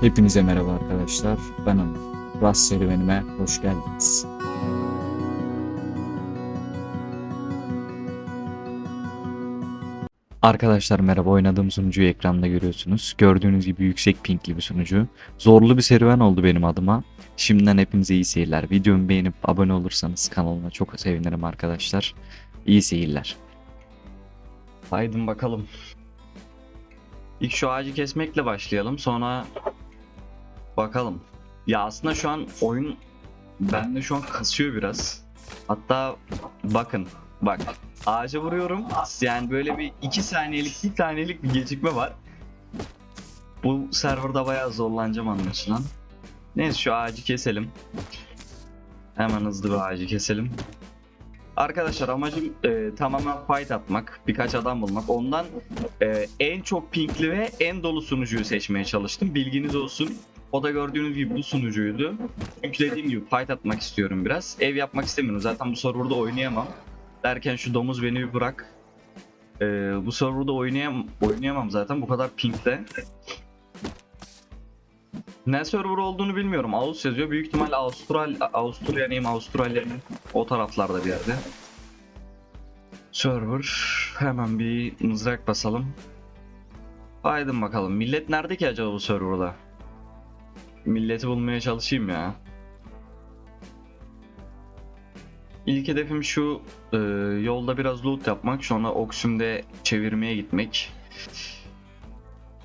Hepinize merhaba arkadaşlar. Ben Onur. Rast serüvenime hoş geldiniz. Arkadaşlar merhaba oynadığım sunucuyu ekranda görüyorsunuz. Gördüğünüz gibi yüksek pingli bir sunucu. Zorlu bir serüven oldu benim adıma. Şimdiden hepinize iyi seyirler. Videomu beğenip abone olursanız kanalıma çok sevinirim arkadaşlar. İyi seyirler. Haydi bakalım. İlk şu ağacı kesmekle başlayalım. Sonra bakalım. Ya aslında şu an oyun bende şu an kasıyor biraz. Hatta bakın bak ağaca vuruyorum. Yani böyle bir 2 saniyelik 1 saniyelik bir gecikme var. Bu serverda bayağı zorlanacağım anlaşılan. Neyse şu ağacı keselim. Hemen hızlı bir ağacı keselim. Arkadaşlar amacım e, tamamen fight atmak, birkaç adam bulmak. Ondan e, en çok pinkli ve en dolu sunucuyu seçmeye çalıştım. Bilginiz olsun. O da gördüğünüz gibi bu sunucuydu. Çünkü dediğim gibi fight atmak istiyorum biraz. Ev yapmak istemiyorum. Zaten bu serverda oynayamam. Derken şu domuz beni bir bırak. E, bu serverda oynayam oynayamam zaten bu kadar pinkte. Ne server olduğunu bilmiyorum. Ağustos yazıyor. Büyük ihtimal Avustral Avusturya neyim Avustralya'nın o taraflarda bir yerde. Server hemen bir mızrak basalım. Haydi bakalım. Millet nerede ki acaba bu serverda? Milleti bulmaya çalışayım ya. İlk hedefim şu e, yolda biraz loot yapmak. Sonra Oksüm'de çevirmeye gitmek.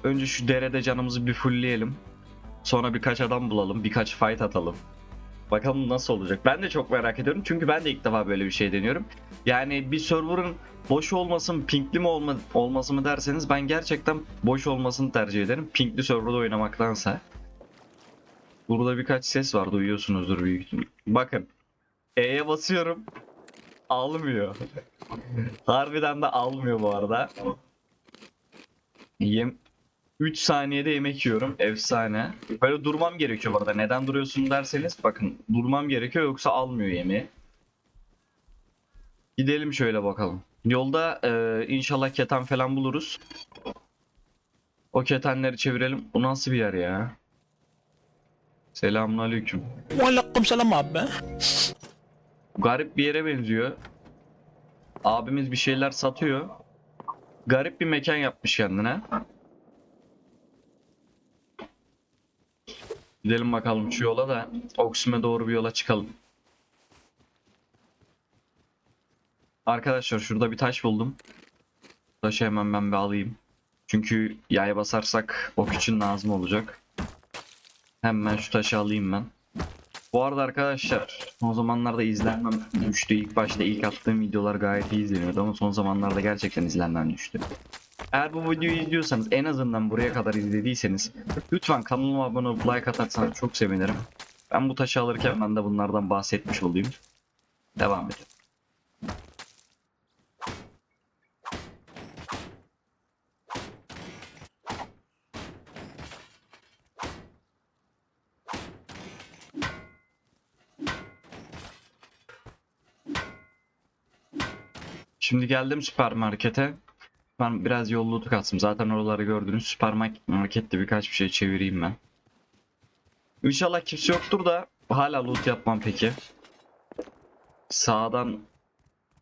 Önce şu derede canımızı bir fullleyelim. Sonra birkaç adam bulalım. Birkaç fight atalım. Bakalım nasıl olacak. Ben de çok merak ediyorum. Çünkü ben de ilk defa böyle bir şey deniyorum. Yani bir server'ın boş olmasın, pinkli mi olma, olması mı derseniz ben gerçekten boş olmasını tercih ederim. Pinkli server'da oynamaktansa. Burada birkaç ses var. Duyuyorsunuzdur büyük. Bakın. E'ye basıyorum. Almıyor. Harbiden de almıyor bu arada. Yem 3 saniyede yemek yiyorum. Efsane. Böyle durmam gerekiyor bu arada. Neden duruyorsun derseniz bakın durmam gerekiyor yoksa almıyor yemeği. Gidelim şöyle bakalım. Yolda e, inşallah keten falan buluruz. O ketenleri çevirelim. Bu nasıl bir yer ya? Selamünaleyküm. Aleyküm selam abi. Garip bir yere benziyor. Abimiz bir şeyler satıyor. Garip bir mekan yapmış kendine. Gidelim bakalım şu yola da Oksüm'e doğru bir yola çıkalım. Arkadaşlar şurada bir taş buldum. Taşı hemen ben bir alayım. Çünkü yaya basarsak ok için lazım olacak. Hemen şu taşı alayım ben. Bu arada arkadaşlar son zamanlarda izlenmem düştü. İlk başta ilk attığım videolar gayet iyi izleniyordu ama son zamanlarda gerçekten izlenmem düştü. Eğer bu videoyu izliyorsanız en azından buraya kadar izlediyseniz lütfen kanalıma abone olup like atarsanız çok sevinirim. Ben bu taşı alırken ben de bunlardan bahsetmiş olayım. Devam edelim. Şimdi geldim süpermarkete. Ben biraz yolluluk atsım. Zaten oraları gördünüz. Süpermarkette birkaç bir şey çevireyim ben. İnşallah kimse yoktur da hala loot yapmam peki. Sağdan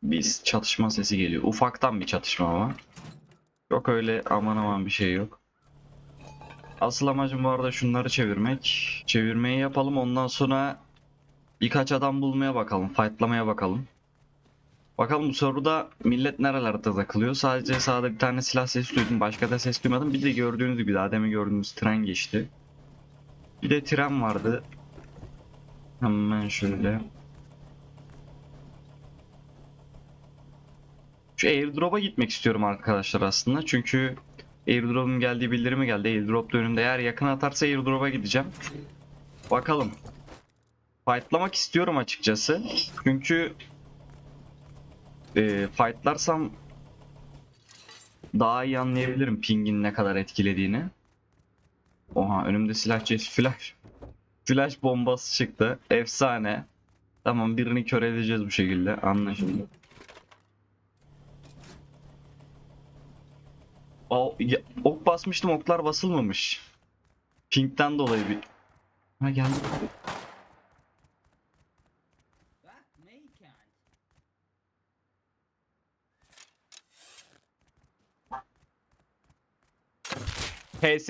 bir çatışma sesi geliyor. Ufaktan bir çatışma ama. Yok öyle aman aman bir şey yok. Asıl amacım bu arada şunları çevirmek. Çevirmeyi yapalım ondan sonra birkaç adam bulmaya bakalım. Fightlamaya bakalım. Bakalım bu soruda millet nerelerde takılıyor. Sadece sağda bir tane silah sesi duydum. Başka da ses duymadım. Bir de gördüğünüz gibi daha demin gördüğünüz tren geçti. Bir de tren vardı. Hemen şöyle. Şu airdrop'a gitmek istiyorum arkadaşlar aslında. Çünkü airdrop'un geldiği bildirimi geldi. Airdrop önümde. Eğer yakın atarsa airdrop'a gideceğim. Bakalım. Fightlamak istiyorum açıkçası. Çünkü e, fightlarsam daha iyi anlayabilirim pingin ne kadar etkilediğini. Oha önümde silah çeşit flash. Flash bombası çıktı. Efsane. Tamam birini kör edeceğiz bu şekilde. Anlaşıldı. O, ya- ok basmıştım oklar basılmamış. Pink'ten dolayı bir... Ha geldi. PS.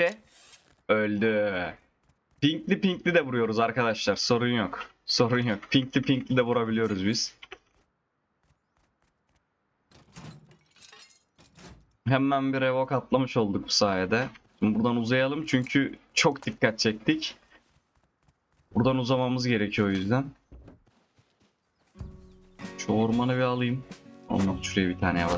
Öldü. Pinkli pinkli de vuruyoruz arkadaşlar. Sorun yok. Sorun yok. Pinkli pinkli de vurabiliyoruz biz. Hemen bir revoke atlamış olduk bu sayede. Şimdi buradan uzayalım çünkü çok dikkat çektik. Buradan uzamamız gerekiyor o yüzden. Şu ormanı bir alayım. Ondan şuraya bir tane yavaş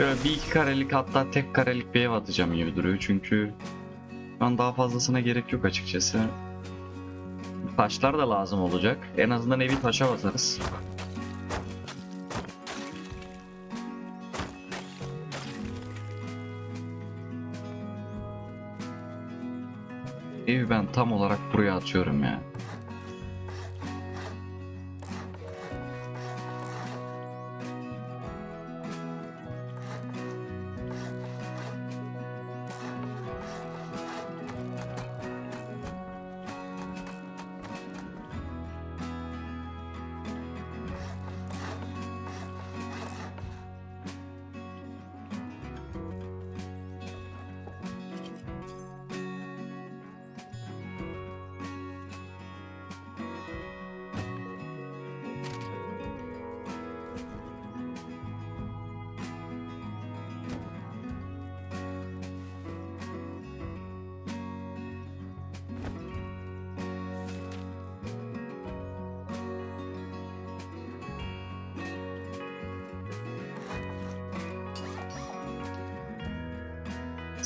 Şöyle bir iki karelik hatta tek karelik bir ev atacağım gibi duruyor çünkü ben daha fazlasına gerek yok açıkçası. Taşlar da lazım olacak. En azından evi taşa basarız. Evi ben tam olarak buraya atıyorum ya.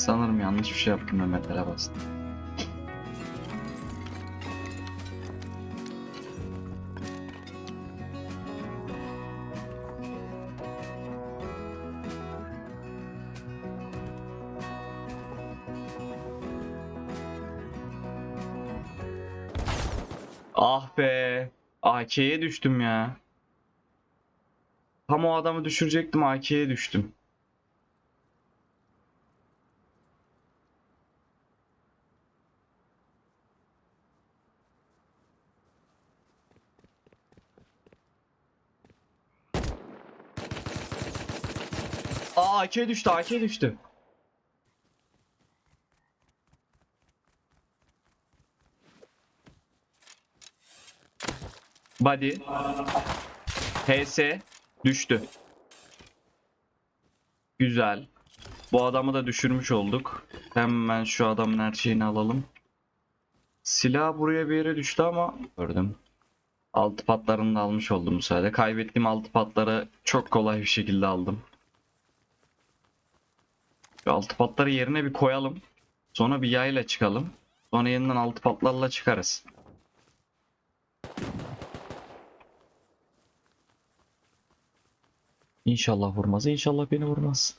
Sanırım yanlış bir şey yaptım ve metale bastım. Ah be. AK'ye düştüm ya. Tam o adamı düşürecektim AK'ye düştüm. Aa AK düştü AK düştü. Body. HS düştü. Güzel. Bu adamı da düşürmüş olduk. Hemen şu adamın her şeyini alalım. Silah buraya bir yere düştü ama gördüm. Altı patlarını da almış oldum bu sayede. Kaybettiğim altı patları çok kolay bir şekilde aldım. Şu altı patları yerine bir koyalım. Sonra bir yayla çıkalım. Sonra yeniden altı patlarla çıkarız. İnşallah vurmaz. İnşallah beni vurmaz.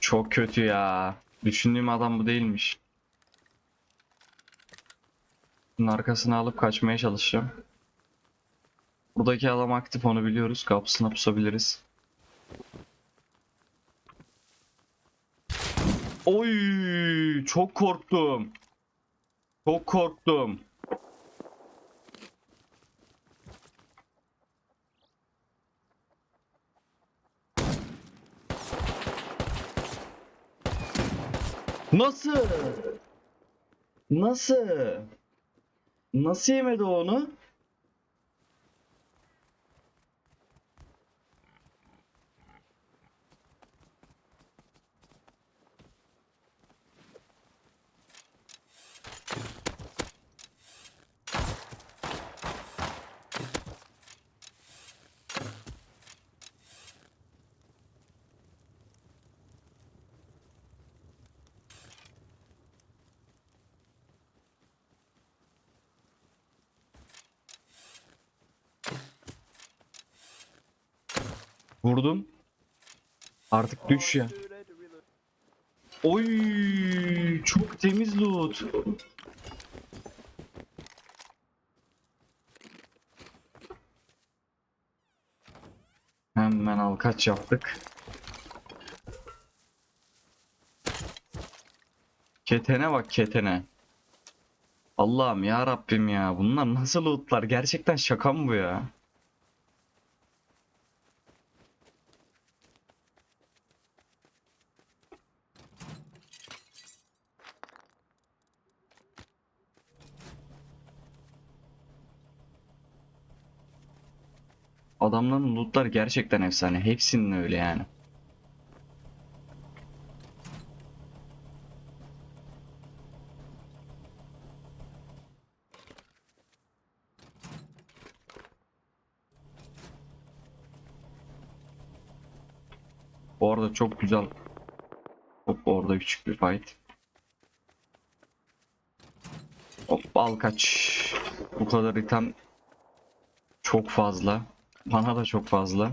Çok kötü ya. Düşündüğüm adam bu değilmiş. Bunun arkasını alıp kaçmaya çalışacağım. Buradaki adam aktif onu biliyoruz. Kapısına pusabiliriz. Oy, çok korktum. Çok korktum. Nasıl? Nasıl? Nasıl yemedi onu? Vurdum. Artık düş ya. Oy çok temiz loot. Hemen al kaç yaptık. Ketene bak ketene. Allah'ım ya Rabbim ya. Bunlar nasıl lootlar? Gerçekten şaka mı bu ya? Adamların lootlar gerçekten efsane. Hepsinin öyle yani. Bu arada çok güzel. Hop orada küçük bir fight. Hop al kaç. Bu kadar item çok fazla. Bana da çok fazla.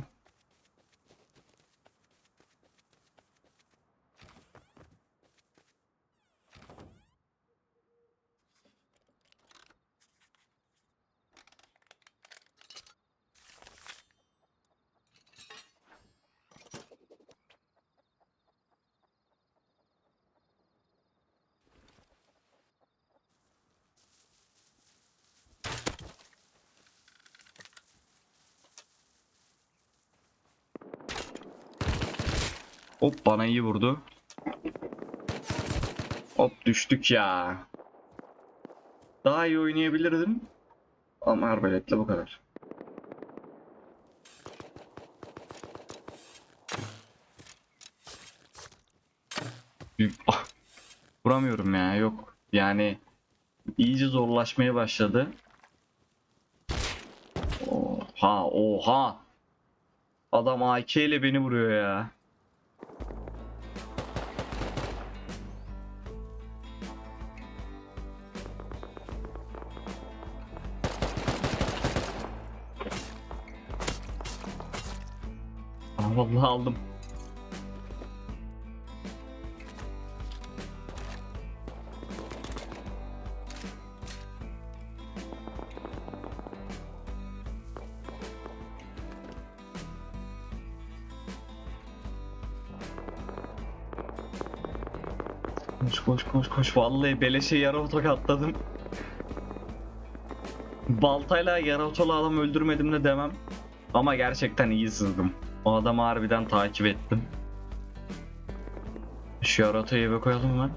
Hop bana iyi vurdu. Hop düştük ya. Daha iyi oynayabilirdim. Ama arbaletle bu kadar. Ah! Vuramıyorum ya yok. Yani iyice zorlaşmaya başladı. Oha oha. Adam AK ile beni vuruyor ya. Vallahi aldım. Koş koş koş koş vallahi beleşe yarı otok atladım. Baltayla otolu adam öldürmedim de demem. Ama gerçekten iyi sızdım. O adamı harbiden takip ettim. Şu yaratayı eve koyalım hemen.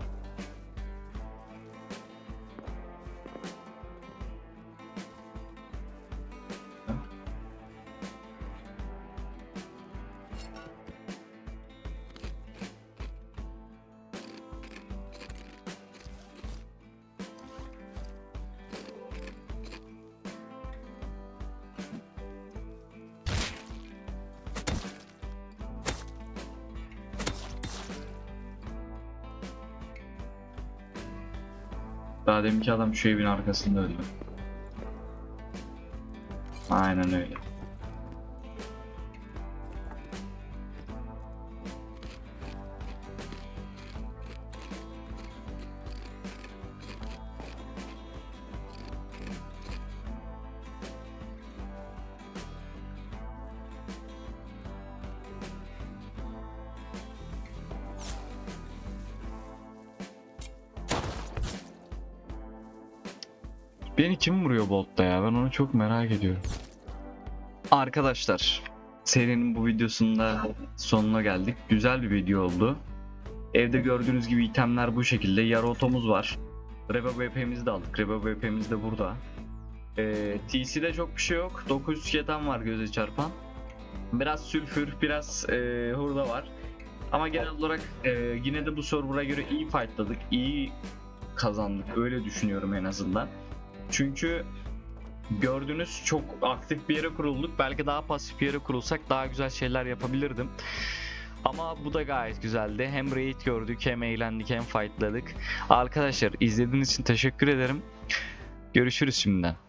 Daha deminki adam şu evin arkasında öldü. Aynen öyle. Beni kim vuruyor Bolt'ta ya? Ben onu çok merak ediyorum. Arkadaşlar, serinin bu videosunda sonuna geldik. Güzel bir video oldu. Evde gördüğünüz gibi itemler bu şekilde. Yarı otomuz var. Reba VP'mizi de aldık. Reba VP'miz de burada. Ee, TC'de çok bir şey yok. 900 keten var göze çarpan. Biraz sülfür, biraz e, hurda var. Ama genel olarak e, yine de bu server'a göre iyi fightladık. iyi kazandık. Öyle düşünüyorum en azından. Çünkü gördüğünüz çok aktif bir yere kurulduk. Belki daha pasif bir yere kurulsak daha güzel şeyler yapabilirdim. Ama bu da gayet güzeldi. Hem raid gördük, hem eğlendik, hem fightladık. Arkadaşlar izlediğiniz için teşekkür ederim. Görüşürüz şimdiden.